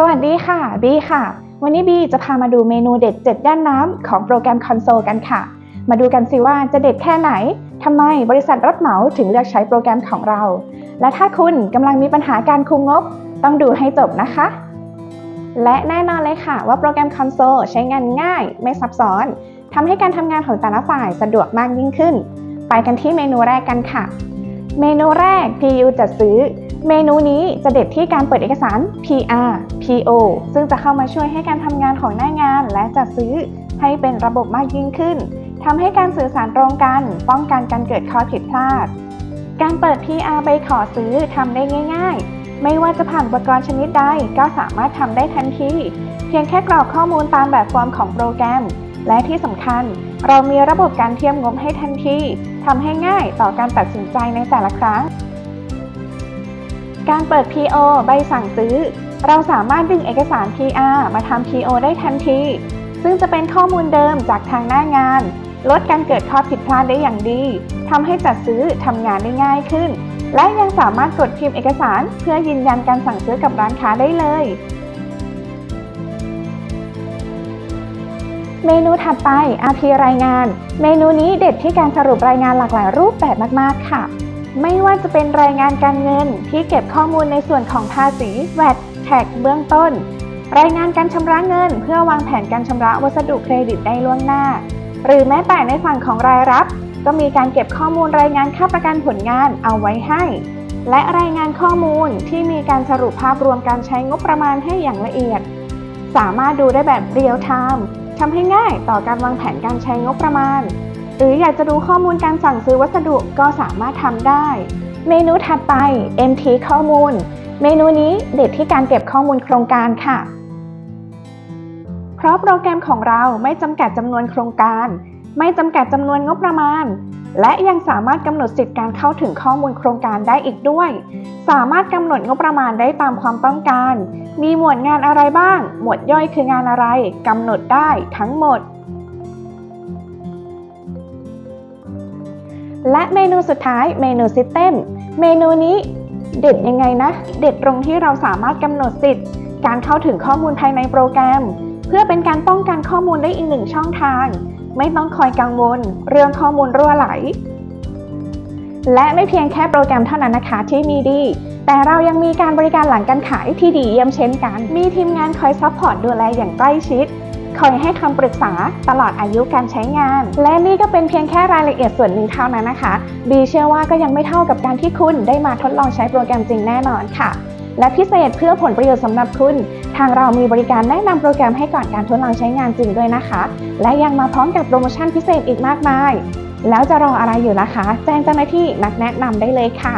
สวัสดีค่ะบีค่ะ วันนี้บีจะพามาดูเมนูเด็ด 7 ย่านน้ำของโปรแกรมคอนโซลกันค่ะ มาดูกันสิว่าจะเด็ดแค่ไหนทำไมบริษัทรับเหมาถึงเลือกใช้โปรแกรมของเรา และถ้าคุณกำลังมีปัญหาการคุมงบ ต้องดูให้จบนะคะ และแน่นอนเลยค่ะว่าโปรแกรมคอนโซลใช้งานง่ายไม่ซับซ้อนทำให้การทำงานของแต่ละฝ่ายสะดวกมากยิ่งขึ้น ไปกันที่เมนูแรกกันค่ะ เมนูแรก PU จัดซื้อ เมนูนี้จะเด็ดที่การเปิดเอกสาร PR PO ซึ่งจะเข้ามาช่วยให้การทำงานของหน้างาน และจัดซื้อให้เป็นระบบมากยิ่งขึ้นทำให้การสื่อสารตรงกัน ป้องกันการเกิดข้อผิดพลาด การเปิด PR ไปขอซื้อทำได้ง่าย ๆ ไม่ว่าจะผ่านอุปกรณ์ชนิดใดก็สามารถทำได้ทันที เพียงแค่กรอกข้อมูลตามแบบฟอร์มของโปรแกรม และที่สำคัญ เรามีระบบการเทียบงบให้ทันทีทำให้ง่ายต่อการตัดสินใจในแต่ละครั้ง การเปิด PO ใบสั่งซื้อ เราสามารถดึงเอกสาร PR มาทำ PO ได้ทันที ซึ่งจะเป็นข้อมูลเดิมจากทางหน้างาน ลดการเกิดข้อผิดพลาดได้อย่างดีทำให้จัดซื้อทำงานได้ง่ายขึ้น และยังสามารถกดพิมพ์เอกสาร เพื่อยืนยันการสั่งซื้อกับร้านค้าได้เลย เมนูถัดไป RP รายงาน เมนูนี้เด็ดที่การสรุปรายงานหลากหลายรูปแบบมาก ๆ ค่ะ ไม่ว่าจะเป็นรายงานการเงินที่เก็บข้อมูลในส่วนของภาษี VAT แท็กเบื้องต้น รายงานการชำระเงิน เพื่อวางแผนการชำระวัสดุเครดิตได้ล่วงหน้า หรือแม้แต่ในฝั่งของรายรับ ก็มีการเก็บข้อมูลรายงานค่าประกันผลงานเอาไว้ให้ และรายงานข้อมูลที่มีการสรุปภาพรวมการใช้งบประมาณให้อย่างละเอียด สามารถดูได้แบบเรียลไทม์ทำให้ง่ายต่อการวางแผนการใช้งบประมาณ หรืออยากจะดูข้อมูลการสั่งซื้อวัสดุก็สามารถทำได้ เมนูถัดไป MT ข้อมูล เมนูนี้เด็ดที่การเก็บข้อมูลโครงการค่ะ เพราะโปรแกรมของเราไม่จำกัดจำนวนโครงการ ไม่จำกัดจำนวนงบประมาณ และยังสามารถกำหนดสิทธิการเข้าถึงข้อมูลโครงการได้อีกด้วย สามารถกำหนดงบประมาณได้ตามความต้องการ มีหมวดงานอะไรบ้าง หมวดย่อยคืองานอะไรกำหนดได้ทั้งหมด และเมนูสุดท้ายเมนู System เมนูนี้เด็ดยังไงนะ เด็ดตรงที่เราสามารถกำหนดสิทธิ์ การเข้าถึงข้อมูลภายในโปรแกรม เพื่อเป็นการป้องกันข้อมูลได้อีกหนึ่งช่องทาง ไม่ต้องคอยกังวล เรื่องข้อมูลรั่วไหล และไม่เพียงแค่โปรแกรมเท่านั้นนะคะที่มีดี แต่เรายังมีการบริการหลังการขายที่ดีเยี่ยมเช่นกัน มีทีมงานคอยซัพพอร์ตดูแลอย่างใกล้ชิด คอยให้คำปรึกษาตลอดอายุการใช้งาน และนี่ก็เป็นเพียงแค่รายละเอียดส่วนหนึ่งเท่านั้นนะคะ บีเชื่อว่าก็ยังไม่เท่ากับการที่คุณได้มาทดลองใช้โปรแกรมจริงแน่นอนค่ะ และพิเศษเพื่อผลประโยชน์สำหรับคุณ ทางเรามีบริการแนะนำโปรแกรมให้ก่อนการทดลองใช้งานจริงด้วยนะคะ และยังมาพร้อมกับโปรโมชั่นพิเศษอีกมากมาย แล้วจะรออะไรอยู่นะคะ แจ้งเจ้าหน้าที่นักแนะนำได้เลยค่ะ